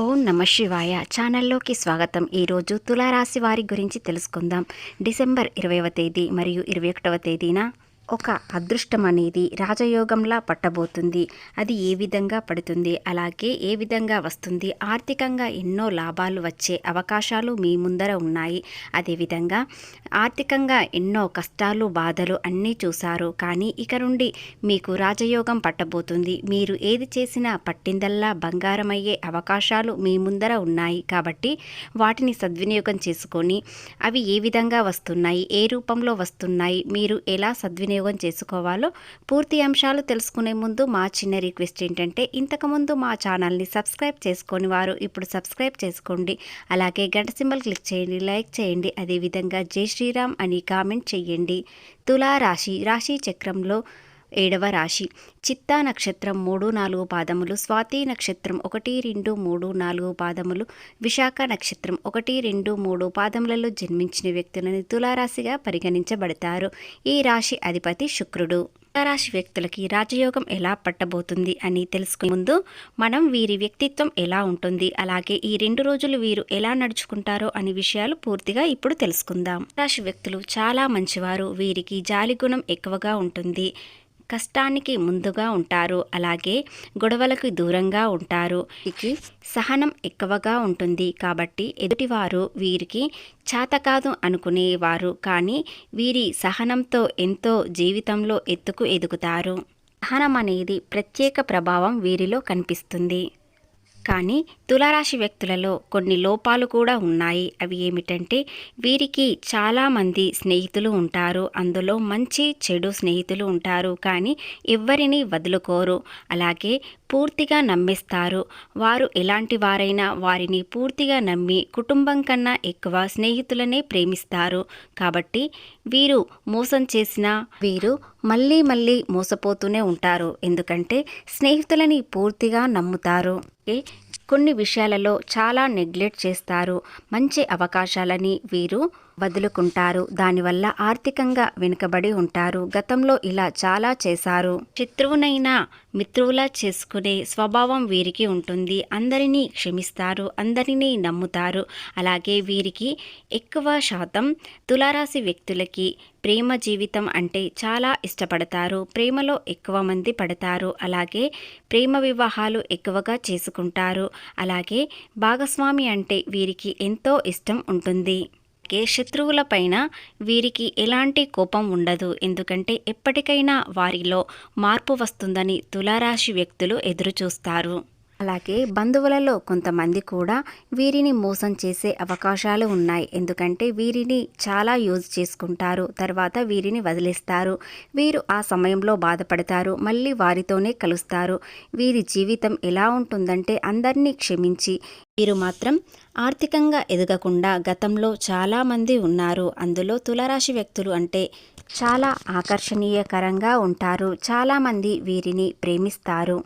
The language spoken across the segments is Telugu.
ఓం నమ శివాయ ఛానల్లోకి స్వాగతం. ఈరోజు తులారాశి వారి గురించి తెలుసుకుందాం. డిసెంబర్ ఇరవైవ తేదీ మరియు ఇరవై ఒకటవ తేదీన ఒక అదృష్టం అనేది రాజయోగంలా పట్టబోతుంది. అది ఏ విధంగా పడుతుంది? అలాగే ఏ విధంగా వస్తుంది? ఆర్థికంగా ఎన్నో లాభాలు వచ్చే అవకాశాలు మీ ముందర ఉన్నాయి. అదేవిధంగా ఆర్థికంగా ఎన్నో కష్టాలు బాధలు అన్నీ చూశారు. కానీ ఇక నుండి మీకు రాజయోగం పట్టబోతుంది. మీరు ఏది చేసినా పట్టిందల్లా బంగారమయ్యే అవకాశాలు మీ ముందర ఉన్నాయి. కాబట్టి వాటిని సద్వినియోగం చేసుకొని అవి ఏ విధంగా వస్తున్నాయి? ఏ రూపంలో వస్తున్నాయి? మీరు ఎలా సద్వినియోగం చేసుకోవాలో పూర్తి అంశాలు తెలుసుకునే ముందు మా చిన్న రిక్వెస్ట్ ఏంటంటే ఇంతకుముందు మా ఛానల్ని సబ్స్క్రైబ్ చేసుకొని వారు ఇప్పుడు సబ్స్క్రైబ్ చేసుకోండి. అలాగే గంట సింబల్ క్లిక్ చేయండి లైక్ చేయండి. అదేవిధంగా జై శ్రీరామ్ అని కామెంట్ చేయండి. తులా రాశి రాశి చక్రంలో ఏడవ రాశి. చిత్తా నక్షత్రం మూడు నాలుగు పాదములు స్వాతి నక్షత్రం ఒకటి రెండు మూడు నాలుగు పాదములు విశాఖ నక్షత్రం ఒకటి రెండు మూడు పాదములలో జన్మించిన వ్యక్తులను తులారాశిగా పరిగణించబడతారు. ఈ రాశి అధిపతి శుక్రుడు. తులారాశి వ్యక్తులకి రాజయోగం ఎలా పట్టబోతుంది అని తెలుసుకునే ముందు మనం వీరి వ్యక్తిత్వం ఎలా ఉంటుంది అలాగే ఈ రెండు రోజులు వీరు ఎలా నడుచుకుంటారో అనే విషయాలు పూర్తిగా ఇప్పుడు తెలుసుకుందాం. రాశి వ్యక్తులు చాలా మంచివారు వీరికి జాలి గుణం ఎక్కువగా ఉంటుంది. కష్టానికి ముందుగా ఉంటారు. అలాగే గొడవలకు దూరంగా ఉంటారు. వీరికి సహనం ఎక్కువగా ఉంటుంది. కాబట్టి ఎదుటివారు వీరికి చేత కాదు అనుకునేవారు. కానీ వీరి సహనంతో ఎంతో జీవితంలో ఎత్తుకు ఎదుగుతారు. సహనం అనేది ప్రత్యేక ప్రభావం వీరిలో కనిపిస్తుంది. కానీ తులారాశి వ్యక్తులలో కొన్ని లోపాలు కూడా ఉన్నాయి. అవి ఏమిటంటే వీరికి చాలామంది స్నేహితులు ఉంటారు. అందులో మంచి చెడు స్నేహితులు ఉంటారు. కానీ ఎవ్వరిని వదులుకోరు. అలాగే పూర్తిగా నమ్మిస్తారు. వారు ఎలాంటి వారైనా వారిని పూర్తిగా నమ్మి కుటుంబం కన్నా ఎక్కువ స్నేహితులనే ప్రేమిస్తారు. కాబట్టి వీరు మోసం చేసిన వీరు మళ్ళీ మళ్ళీ మోసపోతూనే ఉంటారు. ఎందుకంటే స్నేహితులని పూర్తిగా నమ్ముతారు. అలాగే కొన్ని విషయాలలో చాలా నెగ్లెక్ట్ చేస్తారు. మంచి అవకాశాలని వీరు వదులుకుంటారు. దానివల్ల ఆర్థికంగా వెనుకబడి ఉంటారు. గతంలో ఇలా చాలా చేశారు. శత్రువునైనా మిత్రువులా చేసుకునే స్వభావం వీరికి ఉంటుంది. అందరినీ క్షమిస్తారు. అందరినీ నమ్ముతారు. అలాగే వీరికి ఎక్కువ శాతం తులారాశి వ్యక్తులకి ప్రేమ జీవితం అంటే చాలా ఇష్టపడతారు ప్రేమలో ఎక్కువ మంది పడతారు అలాగే ప్రేమ వివాహాలు ఎక్కువగా చేసుకుంటారు అలాగే భాగస్వామి అంటే వీరికి ఎంతో ఇష్టం ఉంటుంది. అలాగే శత్రువులపైన వీరికి ఎలాంటి కోపం ఉండదు ఎందుకంటే ఎప్పటికైనా వారిలో మార్పు వస్తుందని తులారాశి వ్యక్తులు ఎదురుచూస్తారు. అలాగే బంధువులలో కొంతమంది కూడా వీరిని మోసం చేసే అవకాశాలు ఉన్నాయి. ఎందుకంటే వీరిని చాలా యూజ్ చేసుకుంటారు. తర్వాత వీరిని వదిలేస్తారు. వీరు ఆ సమయంలో బాధపడతారు. మళ్ళీ వారితోనే కలుస్తారు. వీరి జీవితం ఎలా ఉంటుందంటే అందరినీ క్షమించి వీరు మాత్రం ఆర్థికంగా ఎదగకుండా గతంలో చాలామంది ఉన్నారు. అందులో తులరాశి వ్యక్తులు అంటే చాలా ఆకర్షణీయకరంగా ఉంటారు. చాలామంది వీరిని ప్రేమిస్తారు.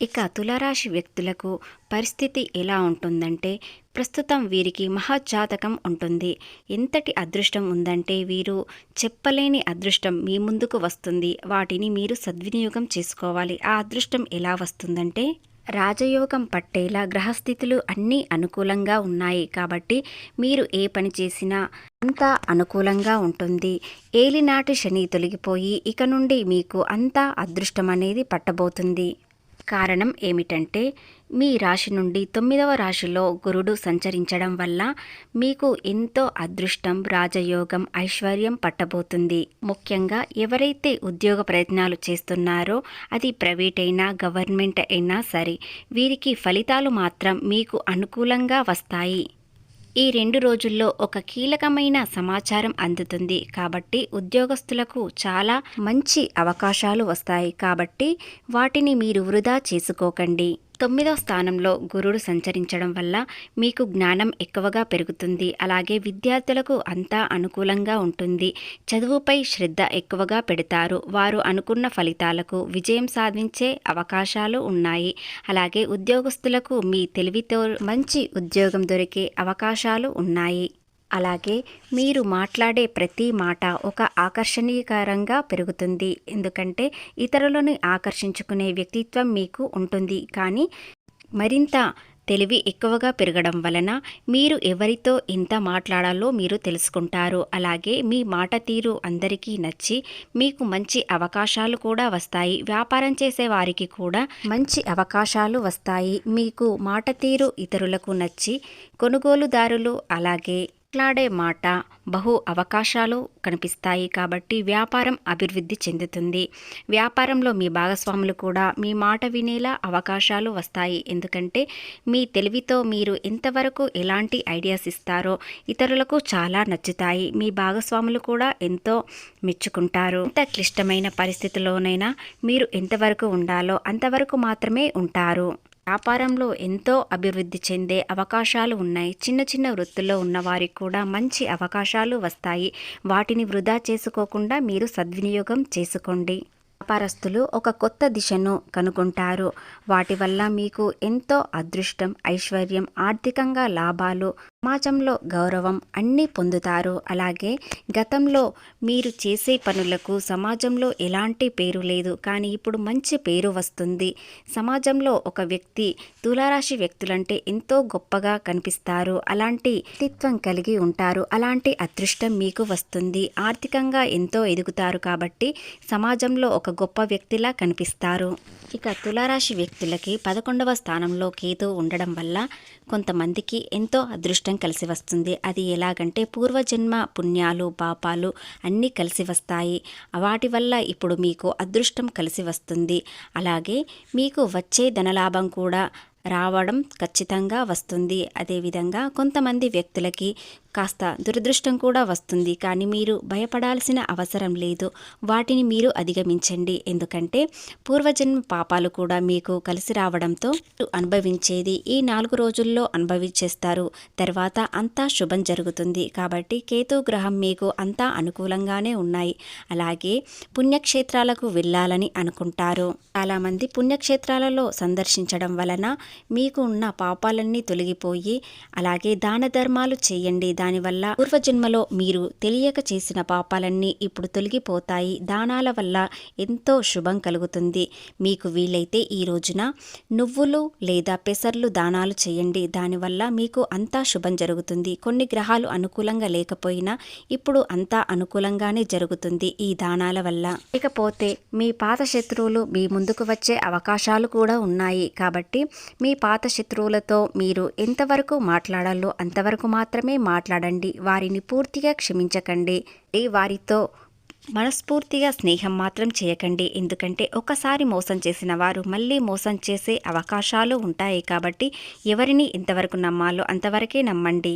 ఇక తులారాశి వ్యక్తులకు పరిస్థితి ఎలా ఉంటుందంటే ప్రస్తుతం వీరికి మహాజాతకం ఉంటుంది. ఎంతటి అదృష్టం ఉందంటే వీరు చెప్పలేని అదృష్టం మీ ముందుకు వస్తుంది. వాటిని మీరు సద్వినియోగం చేసుకోవాలి. ఆ అదృష్టం ఎలా వస్తుందంటే రాజయోగం పట్టేలా గ్రహస్థితులు అన్నీ అనుకూలంగా ఉన్నాయి కాబట్టి మీరు ఏ పని చేసినా అంతా అనుకూలంగా ఉంటుంది. ఏలినాటి శని తొలగిపోయి ఇక నుండి మీకు అంతా అదృష్టం అనేది పట్టబోతుంది. కారణం ఏమిటంటే మీ రాశి నుండి తొమ్మిదవ రాశిలో గురుడు సంచరించడం వల్ల మీకు ఎంతో అదృష్టం రాజయోగం ఐశ్వర్యం పట్టబోతుంది. ముఖ్యంగా ఎవరైతే ఉద్యోగ ప్రయత్నాలు చేస్తున్నారో అది ప్రైవేట్ అయినా గవర్నమెంట్ అయినా సరే వీరికి ఫలితాలు మాత్రం మీకు అనుకూలంగా వస్తాయి. ఈ రెండు రోజుల్లో ఒక కీలకమైన సమాచారం అందుతుంది. కాబట్టి ఉద్యోగస్తులకు చాలా మంచి అవకాశాలు వస్తాయి. కాబట్టి వాటిని మీరు వృధా చేసుకోకండి. తొమ్మిదవ స్థానంలో గురుడు సంచరించడం వల్ల మీకు జ్ఞానం ఎక్కువగా పెరుగుతుంది. అలాగే విద్యార్థులకు అంతా అనుకూలంగా ఉంటుంది. చదువుపై శ్రద్ధ ఎక్కువగా పెడతారు. వారు అనుకున్న ఫలితాలకు విజయం సాధించే అవకాశాలు ఉన్నాయి. అలాగే ఉద్యోగస్తులకు మీ తెలివితో మంచి ఉద్యోగం దొరికే అవకాశాలు ఉన్నాయి. అలాగే మీరు మాట్లాడే ప్రతి మాట ఒక ఆకర్షణీయకరంగా పెరుగుతుంది. ఎందుకంటే ఇతరులను ఆకర్షించుకునే వ్యక్తిత్వం మీకు ఉంటుంది. కానీ మరింత తెలివి ఎక్కువగా పెరగడం వలన మీరు ఎవరితో ఎంత మాట్లాడాలో మీరు తెలుసుకుంటారు. అలాగే మీ మాట తీరు అందరికీ నచ్చి మీకు మంచి అవకాశాలు కూడా వస్తాయి. వ్యాపారం చేసే వారికి కూడా మంచి అవకాశాలు వస్తాయి. మీకు మాట తీరు ఇతరులకు నచ్చి కొనుగోలుదారులు అలాగే మాట్లాడే మాట బహు అవకాశాలు కనిపిస్తాయి కాబట్టి వ్యాపారం అభివృద్ధి చెందుతుంది. వ్యాపారంలో మీ భాగస్వాములు కూడా మీ మాట వినేలా అవకాశాలు వస్తాయి. ఎందుకంటే మీ తెలివితో మీరు ఎంతవరకు ఎలాంటి ఐడియాస్ ఇస్తారో ఇతరులకు చాలా నచ్చుతాయి. మీ భాగస్వాములు కూడా ఎంతో మెచ్చుకుంటారు. ఎంత క్లిష్టమైన పరిస్థితిలోనైనా మీరు ఎంతవరకు ఉండాలో అంతవరకు మాత్రమే ఉంటారు. వ్యాపారంలో ఎంతో అభివృద్ధి చెందే అవకాశాలు ఉన్నాయి. చిన్న చిన్న వృత్తుల్లో ఉన్నవారికి కూడా మంచి అవకాశాలు వస్తాయి. వాటిని వృధా చేసుకోకుండా మీరు సద్వినియోగం చేసుకోండి. వ్యాపారస్తులు ఒక కొత్త దిశను కనుగొంటారు. వాటి వల్ల మీకు ఎంతో అదృష్టం ఐశ్వర్యం ఆర్థికంగా లాభాలు సమాజంలో గౌరవం అన్నీ పొందుతారు. అలాగే గతంలో మీరు చేసే పనులకు సమాజంలో ఎలాంటి పేరు లేదు. కానీ ఇప్పుడు మంచి పేరు వస్తుంది. సమాజంలో ఒక వ్యక్తి తులారాశి వ్యక్తులంటే ఎంతో గొప్పగా కనిపిస్తారు. అలాంటి వ్యక్తిత్వం కలిగి ఉంటారు. అలాంటి అదృష్టం మీకు వస్తుంది. ఆర్థికంగా ఎంతో ఎదుగుతారు కాబట్టి సమాజంలో ఒక గొప్ప వ్యక్తిలా కనిపిస్తారు. ఇక తులారాశి వ్యక్తులకి పదకొండవ స్థానంలో కేతు ఉండడం వల్ల కొంతమందికి ఎంతో అదృష్టం అదృష్టం కలిసి వస్తుంది. అది ఎలాగంటే పూర్వజన్మ పుణ్యాలు పాపాలు అన్నీ కలిసి వస్తాయి. వాటి వల్ల ఇప్పుడు మీకు అదృష్టం కలిసి వస్తుంది. అలాగే మీకు వచ్చే ధనలాభం కూడా రావడం ఖచ్చితంగా వస్తుంది. అదేవిధంగా కొంతమంది వ్యక్తులకి కాస్త దురదృష్టం కూడా వస్తుంది. కానీ మీరు భయపడాల్సిన అవసరం లేదు. వాటిని మీరు అధిగమించండి. ఎందుకంటే పూర్వజన్మ పాపాలు కూడా మీకు కలిసి రావడంతో అనుభవించేది ఈ నాలుగు రోజుల్లో అనుభవించేస్తారు. తర్వాత అంతా శుభం జరుగుతుంది. కాబట్టి కేతు గ్రహం మీకు అంతా అనుకూలంగానే ఉన్నాయి. అలాగే పుణ్యక్షేత్రాలకు వెళ్ళాలని అనుకుంటారు. చాలామంది పుణ్యక్షేత్రాలలో సందర్శించడం వలన మీకు ఉన్న పాపాలన్నీ తొలగిపోయి అలాగే దాన ధర్మాలు చేయండి. దానివల్ల పూర్వజన్మలో మీరు తెలియక చేసిన పాపాలన్నీ ఇప్పుడు తొలగిపోతాయి. దానాల వల్ల ఎంతో శుభం కలుగుతుంది. మీకు వీలైతే ఈ రోజున నువ్వులు లేదా పెసర్లు దానాలు చేయండి. దానివల్ల మీకు అంతా శుభం జరుగుతుంది. కొన్ని గ్రహాలు అనుకూలంగా లేకపోయినా ఇప్పుడు అంతా అనుకూలంగానే జరుగుతుంది ఈ దానాల వల్ల. ఇకపోతే మీ పాత శత్రువులు మీ ముందుకు వచ్చే అవకాశాలు కూడా ఉన్నాయి. కాబట్టి మీ పాత శత్రువులతో మీరు ఎంతవరకు మాట్లాడాలో అంతవరకు మాత్రమే మాట్లాడండి. వారిని పూర్తిగా క్షమించకండి. వారితో మనస్ఫూర్తిగా స్నేహం మాత్రం చేయకండి. ఎందుకంటే ఒకసారి మోసం చేసిన వారు మళ్ళీ మోసం చేసే అవకాశాలు ఉంటాయి కాబట్టి ఎవరిని ఎంతవరకు నమ్మాలో అంతవరకే నమ్మండి.